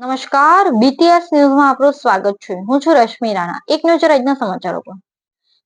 નમસ્કાર બીટીએસ ન્યૂઝમાં આપનું સ્વાગત છે. હું છું રશ્મિ રાણા. એક નજર આજના સમાચારો પર.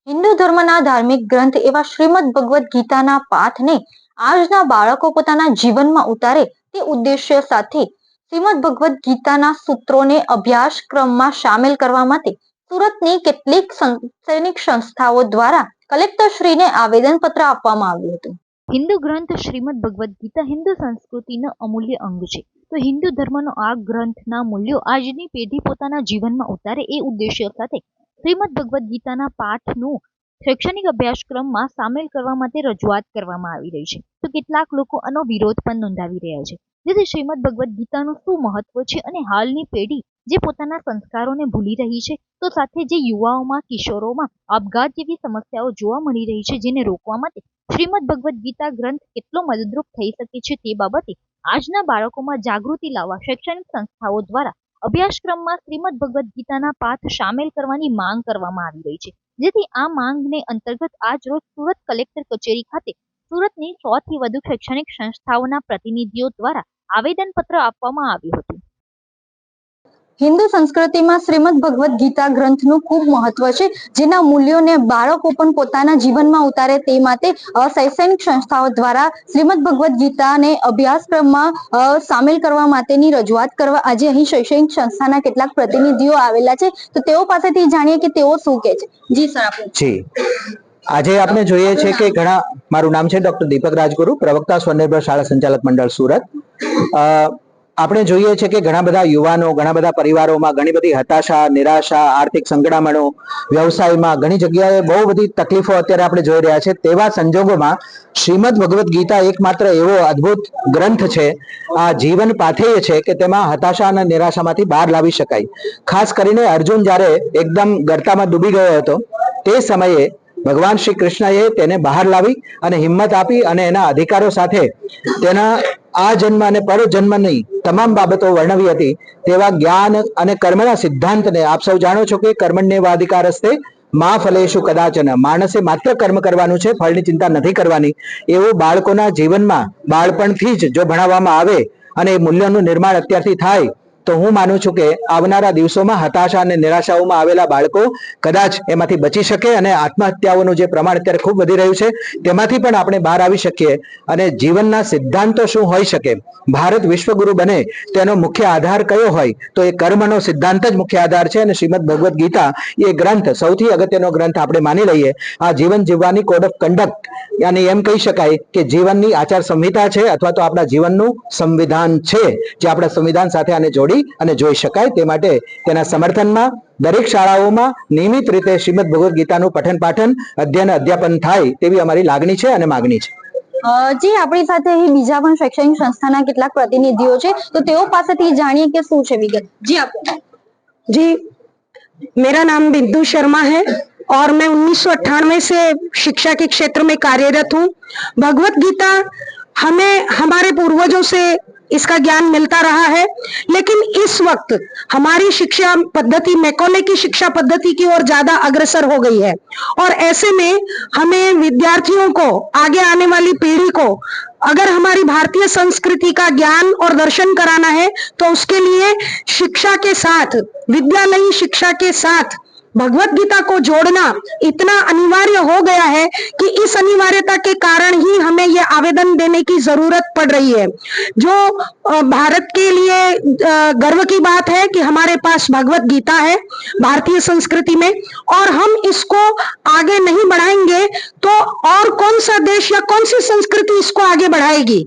હિન્દુ ધર્મના ધાર્મિક ગ્રંથ એવા શ્રીમદ ભગવદ્ ગીતાના પાઠને આજના બાળકો પોતાના જીવનમાં ઉતારે તે ઉદ્દેશ્ય સાથે શ્રીમદ ભગવદ્ ગીતાના સૂત્રોને અભ્યાસક્રમમાં સામેલ કરવા માટે સુરતની કેટલીક શૈક્ષણિક સંસ્થાઓ દ્વારા કલેક્ટરશ્રીને આવેદનપત્ર આપવામાં આવ્યું હતું. હિન્દુ ગ્રંથ શ્રીમદ ભગવદ્ ગીતા હિન્દુ સંસ્કૃતિનો અમૂલ્ય અંગ છે. તો હિન્દુ ધર્મનો આ ગ્રંથના મૂલ્યો આજની પેઢી પોતાના જીવનમાં ઉતારે એ ઉદ્દેશ્ય સાથે શ્રીમદ ભગવદ્ ગીતાના પાઠનું શૈક્ષણિક અભ્યાસક્રમમાં સામેલ કરવા માટે રજૂઆત કરવામાં આવી રહી છે. તો કેટલાક લોકો આનો વિરોધ પણ નોંધાવી રહ્યા છે. જેથી શ્રીમદ ભગવદ્ ગીતાનું શું મહત્વ છે અને હાલની પેઢી જે પોતાના સંસ્કારોને ભૂલી રહી છે, તો સાથે જે યુવાઓમાં, કિશોરોમાં આપઘાત જેવી સમસ્યાઓ જોવા મળી રહી છે, જેને રોકવા માટે શ્રીમદ ભગવદ્ ગીતા ગ્રંથ કેટલો મદદરૂપ થઈ શકે છે તે બાબતે આજના બાળકોમાં જાગૃતિ લાવવા શૈક્ષણિક સંસ્થાઓ દ્વારા અભ્યાસક્રમમાં શ્રીમદ ભગવદ્ ગીતાના પાઠ સામેલ કરવાની માંગ કરવામાં આવી રહી છે. જેથી આ માંગને અંતર્ગત આજ રોજ સુરત કલેક્ટર કચેરી ખાતે સુરતની સો થી વધુ શૈક્ષણિક સંસ્થાઓના પ્રતિનિધિઓ દ્વારા આવેદનપત્ર આપવામાં આવ્યું હતું. હિન્દુ સંસ્કૃતિમાં શ્રીમદ ભગવદ્ ગીતા ગ્રંથનું ખૂબ મહત્વ છે, જેના મૂલ્યોને બાળકો પણ પોતાના જીવનમાં ઉતારે તે માટે શૈક્ષણિક સંસ્થાઓ દ્વારા શ્રીમદ ભગવદ્ ગીતાને અભ્યાસક્રમમાં સામેલ કરવા માટેની રજૂઆત કરવા, આજે અહીં શૈક્ષણિક સંસ્થાના કેટલાક પ્રતિનિધિઓ આવેલા છે, તો તેઓ પાસેથી જાણીએ કે તેઓ શું કહે છે. જી, સર આપનું જી. આજે આપણે જોઈએ છે કે ઘણા, મારું નામ છે ડોક્ટર દીપક રાજગુરુ, પ્રવક્તા સ્વનિર્ભર શાળા સંચાલક મંડળ સુરત. આપણે જોઈએ છે કે ઘણા બધા યુવાનો, ઘણા બધા પરિવારોમાં ઘણી બધી હતાશા, નિરાશા, આર્થિક સંકળામણો, વ્યવસાયમાં ઘણી જગ્યાએ બહુ બધી તકલીફો અત્યારે આપણે જોઈ રહ્યા છે. તેવા સંજોગોમાં શ્રીમદ ભગવદ્ ગીતા એકમાત્ર એવો અદ્ભુત ગ્રંથ છે, આ જીવન પાથેય છે કે તેમાં હતાશા અને નિરાશામાંથી બહાર લાવી શકાય. ખાસ કરીને અર્જુન જ્યારે એકદમ ગરતામાં ડૂબી ગયો હતો, તે સમયે ભગવાન શ્રી કૃષ્ણએ તેને બહાર લાવી અને હિંમત આપી અને એના અધિકારો સાથે તેના આ જન્મ અને પરજન્મની તમામ બાબતો વર્ણવી હતી તેવા જ્ઞાન અને કર્મના સિદ્ધાંતને આપ સૌ જાણો છો કે કર્મણ્ય અધિકાર હસ્તે મા ફલેશુ કદાચન. માણસે માત્ર કર્મ કરવાનું છે, ફળની ચિંતા નથી કરવાની. એવું બાળકોના જીવનમાં બાળપણથી જ જો ભણાવવામાં આવે અને એ મૂલ્યોનું નિર્માણ અત્યારથી થાય તો હું માનું છું કે આવનારા દિવસોમાં હતાશા અને નિરાશાઓમાં આવેલા બાળકો કદાચ એમાંથી બચી શકે અને આત્મહત્યાઓનું જે પ્રમાણ અત્યારે ખૂબ વધી રહ્યું છે, તેમાંથી પણ આપણે બહાર આવી શકીએ. અને જીવનના સિદ્ધાંતો શું હોઈ શકે? ભારત વિશ્વગુરુ બને, તેનો મુખ્ય આધાર કયો હોય? તો એ કર્મનો સિદ્ધાંત જ મુખ્ય આધાર છે અને શ્રીમદ ભગવદ્ ગીતા એ ગ્રંથ, સૌથી અગત્યનો ગ્રંથ આપણે માની લઈએ. આ જીવન જીવવાની કોડ ઓફ કન્ડક્ટ અને એમ કહી શકાય કે જીવનની આચાર સંહિતા છે અથવા તો આપણા જીવનનું સંવિધાન છે, જે આપણા સંવિધાન સાથે આને જોડી સાંભળી અને જોઈ શકાય તે માટે તેના સમર્થનમાં દરેક શાળાઓમાં નિયમિત રીતે શ્રીમદ ભગવદ્ ગીતાનું પઠન પાઠન અધ્યયન અધ્યાપન થાય તેવી અમારી લાગણી છે અને માગણી છે જી આપણી સાથે અહીં બીજા પણ શૈક્ષણિક સંસ્થાના કેટલાક પ્રતિનિધિઓ છે તો તેઓ પાસેથી જાણીએ કે શું છે વિગત જી આપ जी मेरा नाम बिंदु शर्मा है और मैं उन्नीस से शिक्षा के क्षेत्र में कार्यरत हूँ भगवत गीता हमें हमारे पूर्वजों से इसका ज्ञान मिलता रहा है। लेकिन इस वक्त हमारी शिक्षा पद्धति, मैकोले की शिक्षा पद्धति की ओर ज़्यादा अग्रसर हो गई है। और ऐसे में हमें विद्यार्थियों को, आगे आने वाली पीढ़ी को, अगर हमारी भारतीय संस्कृति का ज्ञान और दर्शन कराना है तो उसके लिए शिक्षा के साथ, विद्यालयी शिक्षा के साथ भगवत गीता को जोड़ना इतना अनिवार्य हो गया है कि इस अनिवार्यता के कारण ही हमें ये आवेदन देने की ज़रूरत पड़ रही है। जो भारत के लिए गर्व की बात है कि हमारे पास भगवत गीता है भारतीय संस्कृति में और हम इसको आगे नहीं बढ़ाएँगे तो और कौन सा देश या कौन सी संस्कृति इसको आगे बढ़ाएगी?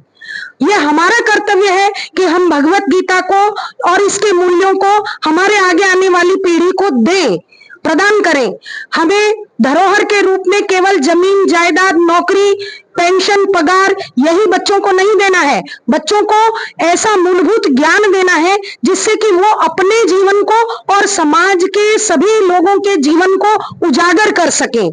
ये हमारा कर्तव्य है कि हम भगवत गीता को और इसके मूल्यों को हमारे आगे आने वाली पीढ़ी को दें। प्रदान करें। हमें धरोहर के रूप में केवल ज़मीन, जायदाद, नौकरी, पेंशन, पगार यही बच्चों को नहीं देना है। बच्चों को ऐसा मूलभूत ज्ञान देना है जिससे कि वो अपने जीवन को और समाज के सभी लोगों के जीवन को उजागर कर सकें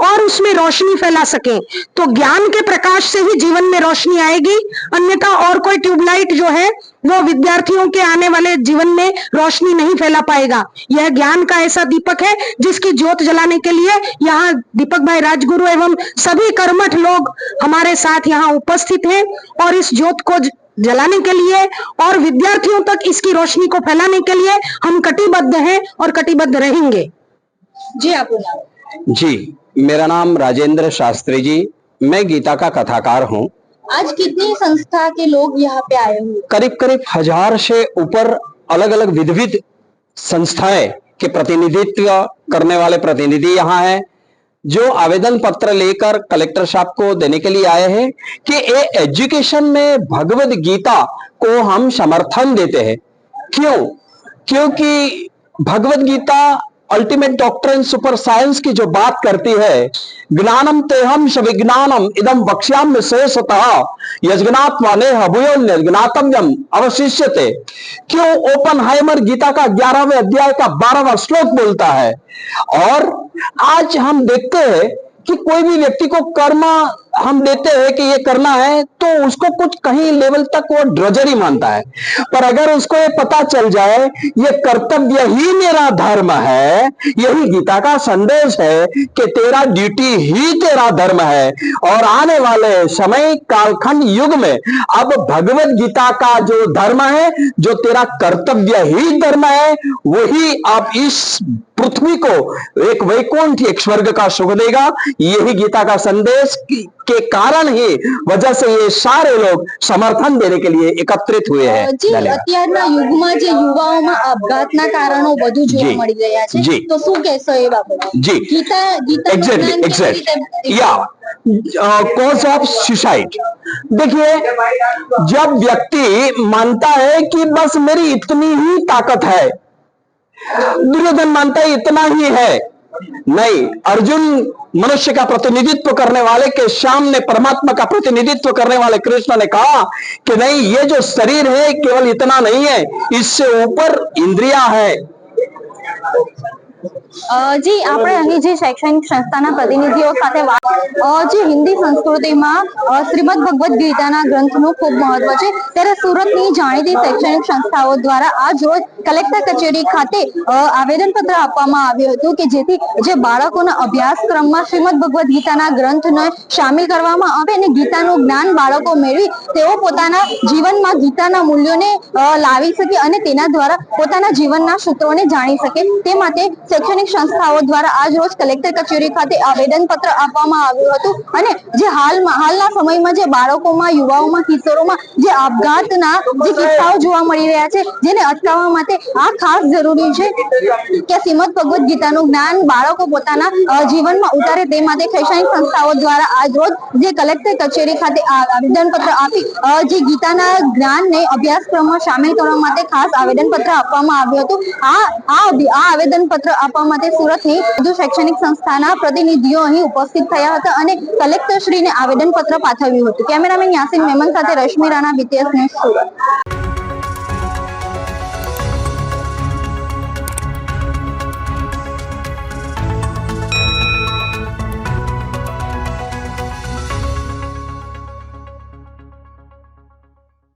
और उसमें रोशनी फैला सके। तो ज्ञान के प्रकाश से ही जीवन में रोशनी आएगी। अन्यथा और कोई ट्यूबलाइट जो है वो विद्यार्थियों के आने वाले जीवन में रोशनी नहीं फैला पाएगा। यह ज्ञान का ऐसा दीपक है, जिसकी ज्योत जलाने के लिए यहाँ दीपक भाई राजगुरु एवं सभी कर्मठ लोग हमारे साथ यहाँ उपस्थित हैं और इस ज्योत को जलाने के लिए और विद्यार्थियों तक इसकी रोशनी को फैलाने के लिए हम कटिबद्ध हैं और कटिबद्ध रहेंगे। जी नाम जी, मेरा नाम राजेंद्र शास्त्री जी। मैं गीता का कथाकार हूँ। आज कितनी संस्था के लोग यहाँ पे आए हुए करीब करीब हज़ार से ऊपर अलग अलग विविध संस्थाएँ के प्रतिनिधित्व करने वाले प्रतिनिधि यहाँ हैं, जो आवेदन पत्र लेकर कलेक्टर साहब को देने के लिए आए हैं कि ये एजुकेशन में भगवत गीता को हम समर्थन देते हैं। क्यों? क्योंकि Bhagavad Gita ultimate doctor super science की जो बात करती है, ज्ञानम तेहम सविज्ञानम इदम वक्ष्याम शेषतः यजनात्माने ने ज्ञातव्यम अवशिष्य क्यों ओपन हाइमर गीता का ग्यारहवें अध्याय का बारहवा श्लोक बोलता है? और आज हम देखते हैं कि कोई भी व्यक्ति को कर्म हम देते हैं कि ये करना है तो उसको कुछ कहीं लेवल तक वो ड्रजरी मानता है। पर अगर उसको ये पता चल जाए, ये कर्तव्य ही मेरा धर्म है, यही गीता का संदेश है कि तेरा ड्यूटी ही तेरा धर्म है। और आने वाले समय, कालखंड युग में, अब भगवत गीता का जो धर्म है, जो तेरा कर्तव्य ही धर्म है, वही आप इस पृथ्वी को एक वैकुंठ एक स्वर्ग का सुख देगा यही गीता का संदेश की- के कारण ही वजह से ये सारे लोग समर्थन देने के लिए एकत्रित हुए हैं જી धन्यवाद અત્યારના યુગમાં જે યુવાઓમાં આપઘાતના કારણો વધુ જોવા જી. મળી રહ્યા છે જી. તો શું કહેશો એ બાબતે जी ગીતા ગીતા एग्जैक्टली एग्जैक्ट या कॉज ऑफ सुसाइड देखिए जब व्यक्ति मानता है कि बस मेरी इतनी ही ताकत है दुर्योधन मानता है, इतना ही है। नहीं, अर्जुन मनुष्य का प्रतिनिधित्व करने वाले के सामने परमात्मा का प्रतिनिधित्व करने वाले कृष्ण ने कहा कि नहीं, ये जो शरीर है, केवल इतना नहीं है, इससे ऊपर इंद्रिया है। જી, આપણે અહીં જે શૈક્ષણિક સંસ્થાના પ્રતિનિધિઓ સાથે વાત જે હિન્દી સંસ્કૃતિમાં શ્રીમદ ભગવદ્ ગીતાના ગ્રંથનું ખૂબ મહત્વ છે, ત્યારે સુરતની જાણીતી શૈક્ષણિક સંસ્થાઓ દ્વારા આજ રોજ કલેક્ટર કચેરી ખાતે આવેદનપત્ર આપવામાં આવ્યું હતું કે જેથી જે બાળકોના અભ્યાસક્રમમાં શ્રીમદ ભગવદ્ ગીતાના ગ્રંથને સામેલ કરવામાં આવે અને ગીતાનું જ્ઞાન બાળકો મેળવી, તેઓ પોતાના જીવનમાં ગીતાના મૂલ્યોને લાવી શકે અને તેના દ્વારા પોતાના જીવનના સૂત્રોને જાણી શકે. તે માટે શૈક્ષણિક સંસ્થાઓ દ્વારા આજ રોજ કલેક્ટર કચેરી ખાતે આવેદન પત્ર આપવામાં આવ્યું હતું અને જે હાલમાં, હાલના સમયમાં જે બાળકોમાં, યુવાઓમાં, કિશોરોમાં જે આપઘાતના જે કિસ્સાઓ જોવા મળી રહ્યા છે, જેને અટકાવવા માટે આ ખાસ જરૂરી છે કે શ્રીમદ ભગવદ્ ગીતાનું જ્ઞાન બાળકો પોતાના જીવનમાં ઉતારે તે માટે શૈક્ષણિક સંસ્થાઓ દ્વારા આજ રોજ જે કલેક્ટર કચેરી ખાતે આવેદન પત્ર આપી જે ગીતાના જ્ઞાનને અભ્યાસક્રમમાં સામેલ કરવા માટે ખાસ આવેદન પત્ર આપવામાં આવ્યું હતું. આ આવેદન પત્ર આપવા માટે સુરતની વધુ શૈક્ષણિક સંસ્થાના પ્રતિનિધિઓ અહીં ઉપસ્થિત થયા હતા અને કલેક્ટર આવેદનપત્ર આવેદન પત્ર પાઠવ્યું હતું. કેમેરામેન યાસીન મેમન સાથે રશ્મિ રાણા બીટીએસ ન્યૂઝ સુરત.